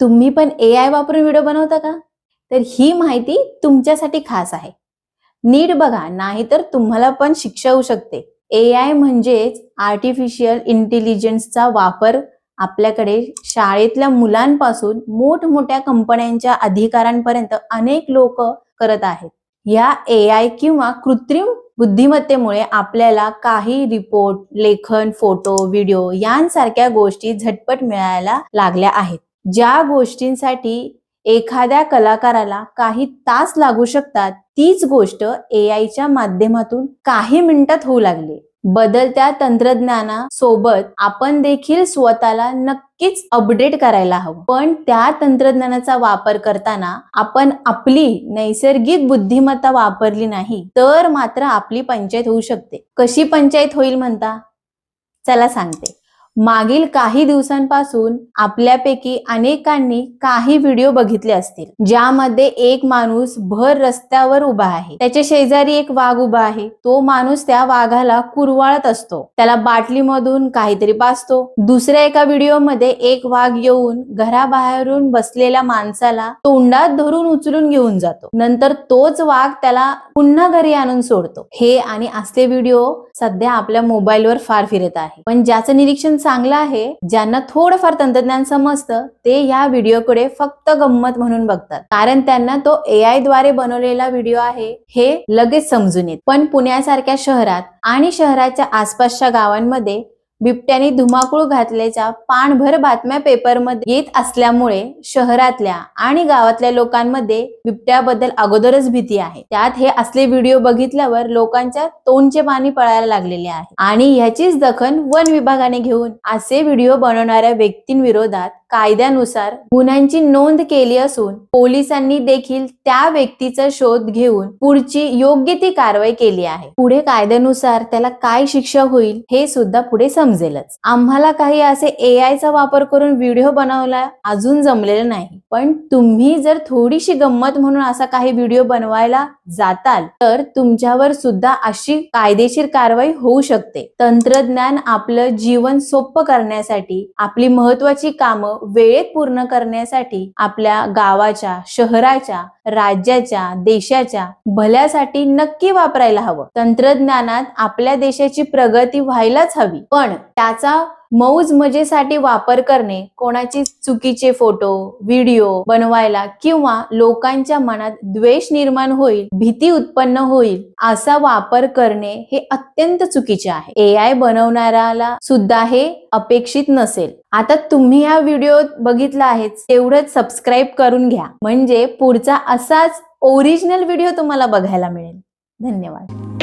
तुम्ही पण ए आय वापरून व्हिडिओ बनवता का? तर ही माहिती तुमच्यासाठी खास आहे. नीट बघा नाहीतर तुम्हाला पण शिक्षा होऊ शकते. ए आय म्हणजेच आर्टिफिशियल इंटेलिजन्सचा वापर आपल्याकडे शाळेतल्या मुलांपासून मोठमोठ्या कंपन्यांच्या अधिकाऱ्यांपर्यंत अनेक लोक करत आहेत. या ए आय किंवा कृत्रिम बुद्धिमत्तेमुळे आपल्याला काही रिपोर्ट लेखन फोटो व्हिडिओ यांसारख्या गोष्टी झटपट मिळायला लागल्या आहेत. ज्या गोष्टींसाठी एखाद्या कलाकाराला काही तास लागू शकतात तीच गोष्ट ए आयच्या माध्यमातून काही मिनिटात होऊ लागली. बदलत्या तंत्रज्ञानासोबत आपण देखील स्वतःला नक्कीच अपडेट करायला हवं. पण त्या तंत्रज्ञानाचा वापर करताना आपण आपली नैसर्गिक बुद्धिमत्ता वापरली नाही तर मात्र आपली पंचायत होऊ शकते. कशी पंचायत होईल म्हणता? चला सांगते. मागील काही दिवसांपासून आपल्यापैकी अनेकांनी काही व्हिडिओ बघितले असतील ज्यामध्ये एक माणूस भर रस्त्यावर उभा आहे. त्याच्या शेजारी एक वाघ उभा आहे. तो माणूस त्या वाघाला कुरवाळत असतो. त्याला बाटलीमधून काहीतरी पाचतो दुसऱ्या एका व्हिडिओमध्ये एक वाघ येऊन घराबाहेरून बसलेल्या माणसाला तोंडात धरून उचलून घेऊन जातो. नंतर तोच वाघ त्याला पुन्हा घरी आणून सोडतो. हे आणि असले व्हिडिओ सध्या आपल्या मोबाईलवर फार फिरत आहे. पण ज्याचं निरीक्षण चांगलं आहे ज्यांना थोडंफार तंत्रज्ञान समजतं ते या व्हिडिओकडे फक्त गंमत म्हणून बघतात. कारण त्यांना तो ए आयद्वारे बनवलेला व्हिडिओ आहे हे लगेच समजून येत. पण पुण्यासारख्या शहरात आणि शहराच्या आसपासच्या गावांमध्ये बिबट्याने धुमाकूळ घातल्याच्या पाणभर बातम्या पेपरमध्ये येत असल्यामुळे शहरातल्या आणि गावातल्या लोकांमध्ये बिबट्याबद्दल अगोदरच भीती आहे. त्यात हे असले व्हिडिओ बघितल्यावर लोकांच्या तोंडचे पाणी पळायला लागलेले आहे. आणि ह्याचीच दखल वन विभागाने घेऊन असे व्हिडिओ बनवणाऱ्या व्यक्तींविरोधात कायद्यानुसार गुन्ह्यांची नोंद केली असून पोलिसांनी देखील त्या व्यक्तीचा शोध घेऊन पुढची योग्य ती कारवाई केली आहे. पुढे कायद्यानुसार त्याला काय शिक्षा होईल हे सुद्धा पुढे समजेलच. आम्हाला काही असे ए आय चा वापर करून व्हिडिओ बनवला अजून जमलेलं नाही. पण तुम्ही जर थोडीशी गंमत म्हणून असा काही व्हिडिओ बनवायला जाताल तर तुमच्यावर सुद्धा अशी कायदेशीर कारवाई होऊ शकते. तंत्रज्ञान आपलं जीवन सोपं करण्यासाठी आपली महत्वाची कामं वेळेत पूर्ण करण्यासाठी आपल्या गावाच्या शहराच्या राज्याच्या देशाच्या भल्यासाठी नक्की वापरायला हवं. तंत्रज्ञानात आपल्या देशाची प्रगती व्हायलाच हवी. पण त्याचा मौज मजेसाठी वापर करणे कोणाचे चुकीचे फोटो व्हिडिओ बनवायला किंवा लोकांच्या मनात द्वेष निर्माण होईल भीती उत्पन्न होईल असा वापर करणे हे अत्यंत चुकीचे आहे. ए आय बनवणाऱ्याला सुद्धा हे अपेक्षित नसेल. आता तुम्ही हा व्हिडिओ बघितला आहेच तेवढंच सबस्क्राईब करून घ्या. म्हणजे पुढचा असाच ओरिजिनल व्हिडिओ तुम्हाला बघायला मिळेल. धन्यवाद.